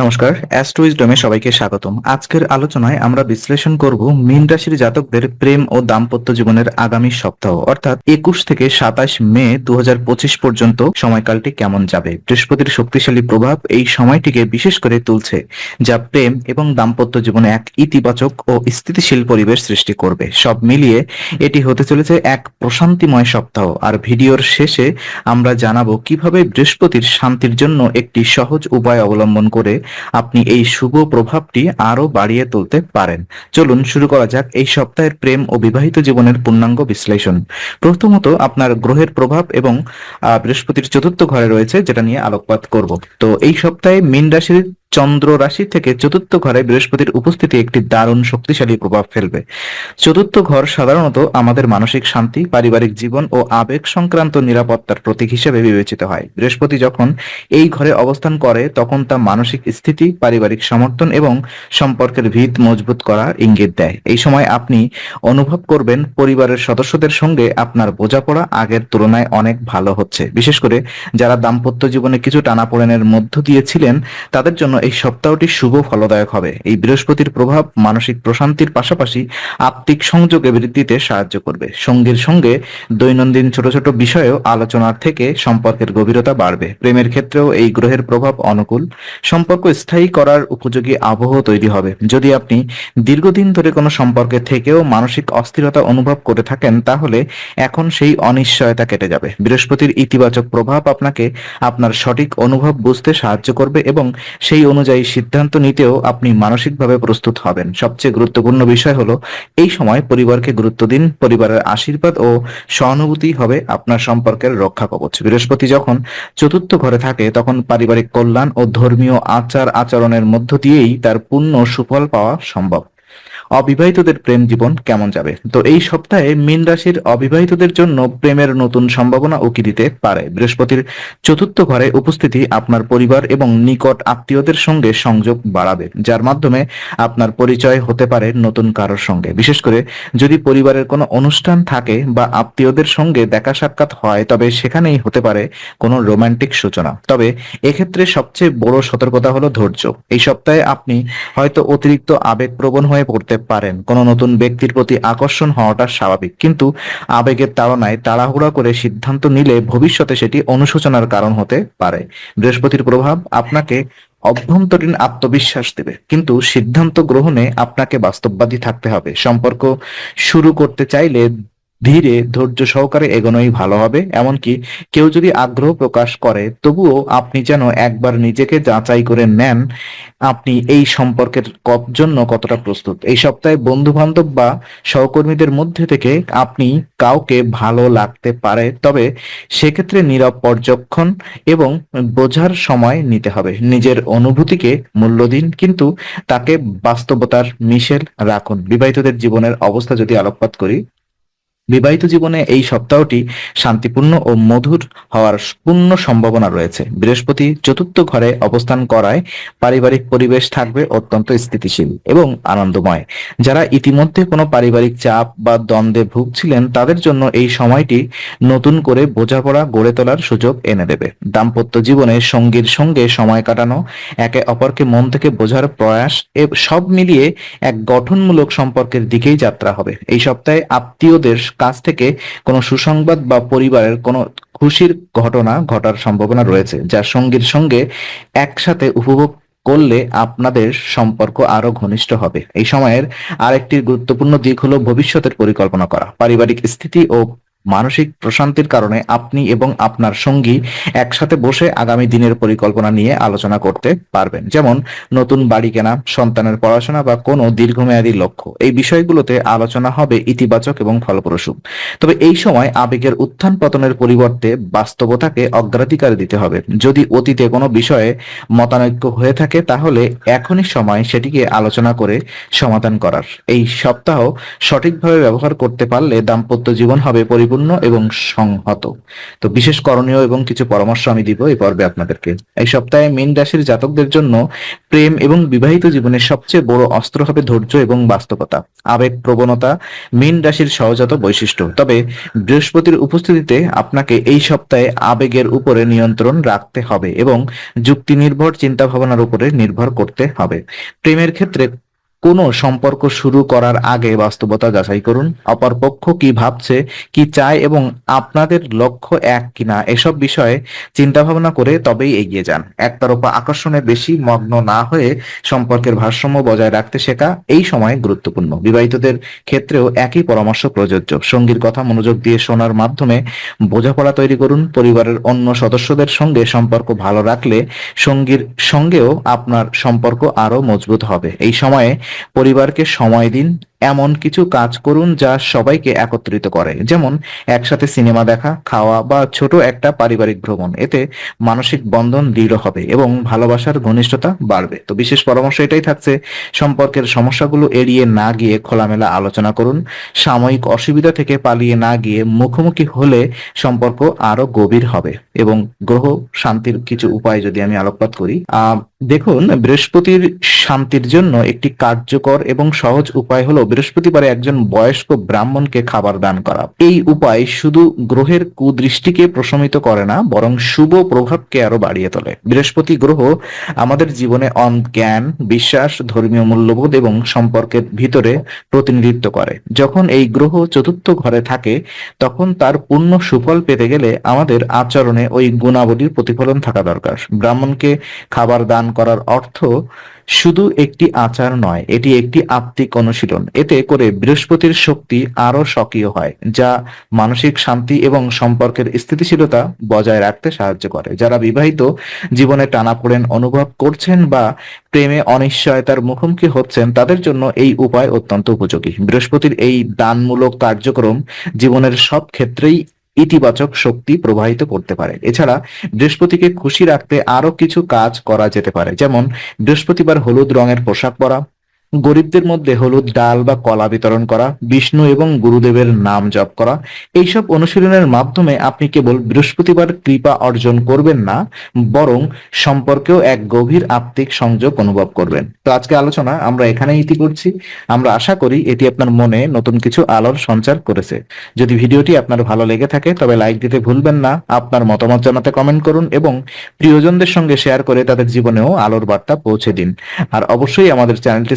নমস্কার অ্যাস্ট্রোইজডমে সবাইকে স্বাগতম। আজকের আলোচনায় আমরা বিশ্লেষণ করব মীন রাশির জাতকদের প্রেম ও দাম্পত্য জীবনের আগামী সপ্তাহ, অর্থাৎ একুশ থেকে সাতাশ মে দু পর্যন্ত সময়কালটি কেমন যাবে? বৃহস্পতির শক্তিশালী প্রভাব এই সময়টিকে বিশেষ করে তুলছে, যা প্রেম এবং দাম্পত্য জীবনে এক ইতিবাচক ও স্থিতিশীল পরিবেশ সৃষ্টি করবে। সব মিলিয়ে এটি হতে চলেছে এক প্রশান্তিময় সপ্তাহ। আর ভিডিওর শেষে আমরা জানাব কীভাবে বৃহস্পতির শান্তির জন্য একটি সহজ উপায় অবলম্বন করে আপনি এই শুভ প্রভাবটি আরও বাড়িয়ে তুলতে পারেন। চলুন শুরু করা যাক এই সপ্তাহের প্রেম ও বিবাহিত জীবনের পূর্ণাঙ্গ বিশ্লেষণ। প্রথমত আপনার গ্রহের প্রভাব এবং বৃহস্পতির চতুর্থ ঘরে রয়েছে, যেটা নিয়ে আলোকপাত করব। তো এই সপ্তাহে মীন রাশির চন্দ্র রাশি থেকে চতুর্থ ঘরে বৃহস্পতির উপস্থিতি একটি দারুণ শক্তিশালী প্রভাব ফেলবে। চতুর্থ ঘর সাধারণত আমাদের মানসিক শান্তি, পারিবারিক জীবন ও আবেগ সংক্রান্ত নিরাপত্তার প্রতীক হিসেবে বিবেচিত হয়। বৃহস্পতি যখন এই ঘরে অবস্থান করে, তখন তা মানসিক স্থিতি, পারিবারিক সমর্থন এবং সম্পর্কের ভিত মজবুত করা ইঙ্গিত দেয়। এই সময় আপনি অনুভব করবেন পরিবারের সদস্যদের সঙ্গে আপনার বোঝাপড়া আগের তুলনায় অনেক ভালো হচ্ছে। বিশেষ করে যারা দাম্পত্য জীবনে কিছু টানাপোড়েনের মধ্য দিয়েছিলেন তাদের জন্য এই সপ্তাহটি শুভ ফলদায়ক হবে। এই বৃহস্পতির প্রভাব মানসিক প্রশান্তির পাশাপাশি আত্মিক সংযোগে বৃদ্ধিতে সাহায্য করবে। সঙ্গীর সঙ্গে দৈনন্দিন ছোট ছোট বিষয়েও আলোচনার থেকে সম্পর্কের গভীরতা বাড়বে। প্রেমের ক্ষেত্রেও এই গ্রহের প্রভাব অনুকূল। সম্পর্ক স্থায়ী করার উপযোগী আবহ তৈরি হবে। যদি আপনি দীর্ঘদিন ধরে কোনো সম্পর্কে থেকেও মানসিক অস্থিরতা অনুভব করে থাকেন, তাহলে এখন সেই অনিশ্চয়তা কেটে যাবে। বৃহস্পতির ইতিবাচক প্রভাব আপনাকে আপনার সঠিক অনুভব বুঝতে সাহায্য করবে এবং সেই অনুযায়ী সিদ্ধান্ত নিতেও আপনি মানসিকভাবে প্রস্তুত হবেন। সবচেয়ে গুরুত্বপূর্ণ বিষয় হলো, এই সময় পরিবারকে গুরুত্ব দিন, পরিবারের আশীর্বাদ ও সহানুভূতি হবে আপনার সম্পর্কের রক্ষা কবচ বৃহস্পতি যখন চতুর্থ ঘরে থাকে, তখন পারিবারিক কল্যাণ ও ধর্মীয় আচার আচরণের মধ্য দিয়েই তার পূর্ণ সুফল পাওয়া সম্ভব। অবিবাহিতদের প্রেম জীবন কেমন যাবে? তো এই সপ্তাহে মীন রাশির অবিবাহিতদের জন্য প্রেমের নতুন সম্ভাবনা উকি দিতে পারে। বৃহস্পতির চতুর্থ ঘরে উপস্থিতি আপনার পরিবার এবং নিকট আত্মীয়দের সঙ্গে সংযোগ বাড়াবে, যার মাধ্যমে আপনার পরিচয় হতে পারে নতুন কারোর সঙ্গে। বিশেষ করে যদি পরিবারের কোনো অনুষ্ঠান থাকে বা আত্মীয়দের সঙ্গে দেখা সাক্ষাৎ হয়, তবে সেখানেই হতে পারে কোনো রোমান্টিক সূচনা। তবে এক্ষেত্রে সবচেয়ে বড় সতর্কতা হলো ধৈর্য। এই সপ্তাহে আপনি হয়তো অতিরিক্ত আবেগপ্রবণ হয়ে পড়তে পারেন। কোনো নতুন ব্যক্তির প্রতি আকর্ষণ হওয়াটা স্বাভাবিক। কিন্তু আবেগের তাড়নায় তাড়াহুড়া করে সিদ্ধান্ত নিলে ভবিষ্যতে সেটি অনুশোচনার কারণ হতে পারে। বৃহস্পতির প্রভাব আপনাকে অভ্যন্তরীণ আত্মবিশ্বাস দেবে। কিন্তু সিদ্ধান্ত গ্রহণে আপনাকে বাস্তববাদী থাকতে হবে। সম্পর্ক শুরু করতে চাইলে ধীরে ধৈর্য সহকারে এগোনোই ভালো হবে, এমনকি কেউ যদি আগ্রহ প্রকাশ করে, তবুও আপনি যেন একবার নিজেকে যাচাই করে নেন, আপনি এই সম্পর্কের জন্য কতটা প্রস্তুত। এই সপ্তাহে বন্ধু বান্ধব বা সহকর্মীদের মধ্যে থেকে আপনি কাউকে ভালো লাগতে পারে, তবে সেক্ষেত্রে নীরব পর্যবেক্ষণ এবং বোঝার সময় নিতে হবে। নিজের অনুভূতিকে মূল্য দিন, কিন্তু তাকে বাস্তবতার মিশেল রাখুন। বিবাহিতদের জীবনের অবস্থা যদি আলোকপাত করি বিবাহিত জীবনে এই সপ্তাহটি শান্তিপূর্ণ ও মধুর হওয়ার পূর্ণ সম্ভাবনা রয়েছে। বৃহস্পতি চতুর্থ ঘরে অবস্থান করায় পারিবারিক পরিবেশ থাকবে অত্যন্ত স্থিতিশীল এবং আনন্দময়। যারা ইতিমধ্যে কোনো পারিবারিক চাপ বা দ্বন্দ্বে ভুগছিলেন, তাদের জন্য এই সময়টি নতুন করে বোঝাপড়া গড়ে তোলার সুযোগ এনে দেবে। দাম্পত্য জীবনে সঙ্গীর সঙ্গে সময় কাটানো, একে অপরকে মন থেকে বোঝার প্রয়াস সব মিলিয়ে এক গঠনমূলক সম্পর্কের দিকেই যাত্রা হবে। এই সপ্তাহে আত্মীয়দের কাছ থেকে কোনো সুসংবাদ বা পরিবারের কোনো খুশির ঘটনা ঘটার সম্ভাবনা রয়েছে, যা সঙ্গীর সঙ্গে একসাথে উপভোগ করলে আপনাদের সম্পর্ক আরও ঘনিষ্ঠ হবে। এই সময়ের আরেকটি গুরুত্বপূর্ণ দিক হলো ভবিষ্যতের পরিকল্পনা করা। পারিবারিক স্থিতি ও মানসিক প্রশান্তির কারণে আপনি এবং আপনার সঙ্গী একসাথে বসে আগামী দিনের পরিকল্পনা নিয়ে আলোচনা করতে পারবেন। যেমন, নতুন বাড়ি কেনা, সন্তানের পড়াশোনা বা কোনো দীর্ঘমেয়াদী লক্ষ্য। এই বিষয়গুলোতে আলোচনা হবে ইতিবাচক এবং ফলপ্রসূ। তবে এই সময় আবেগের উত্থান পতনের পরিবর্তে বাস্তবতাকে অগ্রাধিকার দিতে হবে। যদি অতীতে কোনো বিষয়ে মতানৈক্য হয়ে থাকে, তাহলে এখনই সময় সেটিকে আলোচনা করে সমাধান করার। এই সপ্তাহ সঠিকভাবে ব্যবহার করতে পারলে দাম্পত্য জীবন হবে পরিপূর্ণ এবং সংহত। তো বিশেষ করণীয় এবং কিছু পরামর্শ আমি দিব এই পর্বে আপনাদেরকে। এই সপ্তাহে মীন রাশির জাতকদের জন্য প্রেম এবং বিবাহিত জীবনের সবচেয়ে বড় অস্ত্র হবে ধৈর্য এবং বাস্তবতা আবেগ প্রবণতা মীন রাশির সহজাত বৈশিষ্ট্য। তবে বৃহস্পতির উপস্থিতিতে আপনাকে এই সপ্তাহে আবেগের উপরে নিয়ন্ত্রণ রাখতে হবে এবং যুক্তি নির্ভর চিন্তা ভাবনার উপরে নির্ভর করতে হবে। প্রেমের ক্ষেত্রে কোনো সম্পর্ক শুরু করার আগে বাস্তবতা যাচাই করুন। অপরপক্ষ কি ভাবছে, কি চায় এবং আপনাদের লক্ষ্য এক কিনা এসব বিষয়ে চিন্তা ভাবনা করে তবেই এগিয়ে যান। একতরফা আকর্ষণে বেশি মগ্ন না হয়ে সম্পর্কের ভারসাম্য বজায় রাখতে শেখা এই সময় গুরুত্বপূর্ণ। বিবাহিতদের ক্ষেত্রেও একই পরামর্শ প্রযোজ্য। সঙ্গীর কথা মনোযোগ দিয়ে শোনার মাধ্যমে বোঝাপড়া তৈরি করুন। পরিবারের অন্য সদস্যদের সঙ্গে সম্পর্ক ভালো রাখলে সঙ্গীর সঙ্গেও আপনার সম্পর্ক আরও মজবুত হবে। এই সময়ে পরিবারকে সময় দিন এমন কিছু কাজ করুন যা সবাইকে একত্রিত করে। যেমন, একসাথে সিনেমা দেখা, খাওয়া বা ছোট একটা পারিবারিক ভ্রমণ। এতে মানসিক বন্ধন দৃঢ় হবে এবং ভালোবাসার ঘনিষ্ঠতা বাড়বে। তো বিশেষ পরামর্শ এটাই থাকছে, সম্পর্কের সমস্যাগুলো এড়িয়ে না গিয়ে খোলামেলা আলোচনা করুন। সাময়িক অসুবিধা থেকে পালিয়ে না গিয়ে মুখোমুখি হলে সম্পর্ক আরও গভীর হবে এবং গ্রহ শান্তির কিছু উপায় যদি আমি আলোকপাত করি। দেখুন, বৃহস্পতির শান্তির জন্য একটি কার্যকর এবং সহজ উপায় হলো বৃহস্পতিবারে একজন বয়স্ক ব্রাহ্মণকে খাবার দান করা। এই উপায় শুধু গ্রহের কুদৃষ্টিকে প্রশমিত করে না, বরং শুভ প্রভাবকে আরও বাড়িয়ে তোলে। বৃহস্পতি গ্রহ আমাদের জীবনে অন জ্ঞান, বিশ্বাস, ধর্মীয় মূল্যবোধ এবং সম্পর্কের ভিতরে প্রতিনিধিত্ব করে। যখন এই গ্রহ চতুর্থ ঘরে থাকে, তখন তার পূর্ণ সুফল পেতে গেলে আমাদের আচরণে ওই গুণাবলীর প্রতিফলন থাকা দরকার। ব্রাহ্মণকে খাবার দান করার অর্থ শুধু একটি আচার নয়, এটি একটি আত্মিক অনুশীলন। এতে করে বৃহস্পতির শক্তি আরও সক্রিয় হয়, যা মানসিক শান্তি এবং সম্পর্কের স্থিতিশীলতা বজায় রাখতে সাহায্য করে। যারা বিবাহিত জীবনে টানাপোড়েন অনুভব করছেন বা প্রেমে অনিশ্চয়তার মুখোমুখি হচ্ছেন, তাদের জন্য এই উপায় অত্যন্ত উপযোগী। বৃহস্পতির এই দানমূলক কার্যক্রম জীবনের সব ক্ষেত্রেই ইতিবাচক শক্তি প্রবাহিত করতে পারে। এছাড়া বৃহস্পতিকে খুশি রাখতে আরও কিছু কাজ করা যেতে পারে। যেমন বৃহস্পতিবার হলুদ রঙের পোশাক পরা গরিবদের মধ্যে হলুদ ডাল বা কলা বিতরণ করা, বিষ্ণু এবং গুরুদেবের নাম জপ করা, এইসব অনুশীলনের মাধ্যমে আপনি কেবল বৃহস্পতিবার কৃপা অর্জন করবেন না, বরং সম্পর্কেও এক গভীর আত্মিক সংযোগ অনুভব করবেন। তো আজকে আলোচনা আমরা এখানে ইতি করছি। আমরা আশা করি এটি আপনার মনে নতুন কিছু আলোর সঞ্চার করেছে। যদি ভিডিওটি আপনার ভালো লেগে থাকে, তবে লাইক দিতে ভুলবেন না, আপনার মতামত জানাতে কমেন্ট করুন এবং প্রিয়জনদের সঙ্গে শেয়ার করে তাদের জীবনেও আলোর বার্তা পৌঁছে দিন। আর অবশ্যই আমাদের চ্যানেলটি